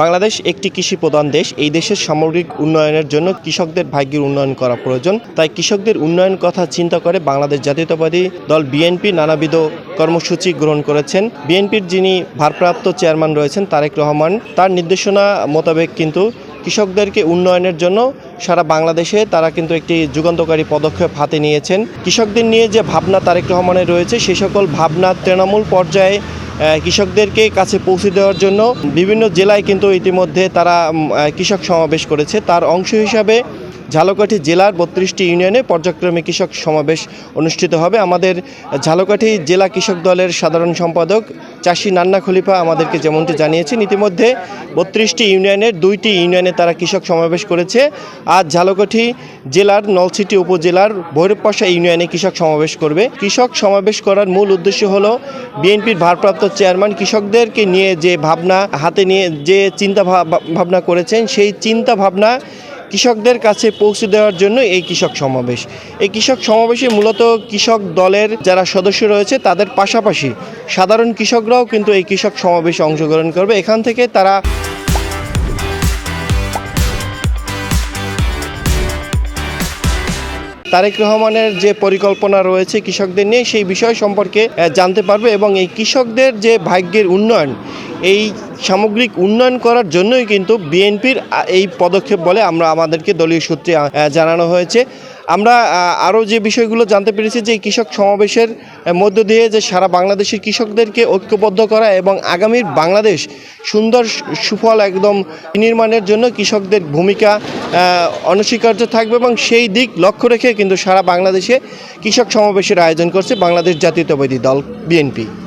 বাংলাদেশ একটি কৃষি প্রধান দেশ। এই দেশের সামগ্রিক উন্নয়নের জন্য কৃষকদের ভাগ্যের উন্নয়ন করা প্রয়োজন। তাই কৃষকদের উন্নয়ন কথা চিন্তা করে বাংলাদেশ জাতীয়তাবাদী দল বিএনপি নানাবিধ কর্মসূচি গ্রহণ করেছেন। বিএনপির যিনি ভারপ্রাপ্ত চেয়ারম্যান রয়েছেন, তারেক রহমান, তার নির্দেশনা মোতাবেক কিন্তু কৃষকদেরকে উন্নয়নের জন্য সারা বাংলাদেশে তারা কিন্তু একটি যুগান্তকারী পদক্ষেপ হাতে নিয়েছেন। কৃষকদের নিয়ে যে ভাবনা তারেক রহমানের রয়েছে সেই সকল ভাবনা তৃণমূল পর্যায়ে কৃষকদেরকে কাছে পৌঁছে দেওয়ার জন্য বিভিন্ন জেলায় কিন্তু ইতিমধ্যে তারা কৃষক সমাবেশ করেছে। তার অংশ হিসাবে ঝালকাঠি জেলার বত্রিশটি ইউনিয়নে পর্যায়ক্রমে কৃষক সমাবেশ অনুষ্ঠিত হবে। আমাদের ঝালকাঠি জেলা কৃষক দলের সাধারণ সম্পাদক চাষি নান্না খলিফা আমাদেরকে যেমনটি জানিয়েছেন, ইতিমধ্যে বত্রিশটি ইউনিয়নের দুইটি ইউনিয়নে তারা কৃষক সমাবেশ করেছে। আজ ঝালকাঠি জেলার নলছিটি উপজেলার ভৈরবপাশা ইউনিয়নে কৃষক সমাবেশ করবে। কৃষক সমাবেশ করার মূল উদ্দেশ্য হলো বিএনপির ভারপ্রাপ্ত চেয়ারম্যান কৃষকদেরকে নিয়ে যে ভাবনা হাতে নিয়ে যে চিন্তা ভাব- ভাবনা করেছেন, সেই চিন্তা ভাবনা কৃষকদের কাছে পৌঁছে দেওয়ার জন্য এই কৃষক সমাবেশ। এই কৃষক সমাবেশে মূলত কৃষক দলের যারা সদস্য রয়েছে, তাদের পাশাপাশি সাধারণ কৃষকরাও কিন্তু এই কৃষক সমাবেশে অংশগ্রহণ করবে। এখান থেকে তারা তারেক রহমানের যে পরিকল্পনা রয়েছে কৃষকদের নিয়ে, সেই বিষয় সম্পর্কে জানতে পারবে এবং এই কৃষকদের যে ভাগ্যের উন্নয়ন, এই সামগ্রিক উন্নয়ন করার জন্যই কিন্তু বিএনপির এই পদক্ষেপ বলে আমরা আমাদেরকে দলীয় সূত্রে জানানো হয়েছে। আমরা আরও যে বিষয়গুলো জানতে পেরেছি যে কৃষক সমাবেশের মধ্য দিয়ে যে সারা বাংলাদেশের কৃষকদেরকে ঐক্যবদ্ধ করা এবং আগামীর বাংলাদেশ সুন্দর সুফল একদম নির্মাণের জন্য কৃষকদের ভূমিকা অনস্বীকার্য থাকবে এবং সেই দিক লক্ষ্য রেখে কিন্তু সারা বাংলাদেশে কৃষক সমাবেশের আয়োজন করছে বাংলাদেশ জাতীয়তাবাদী দল, বিএনপি।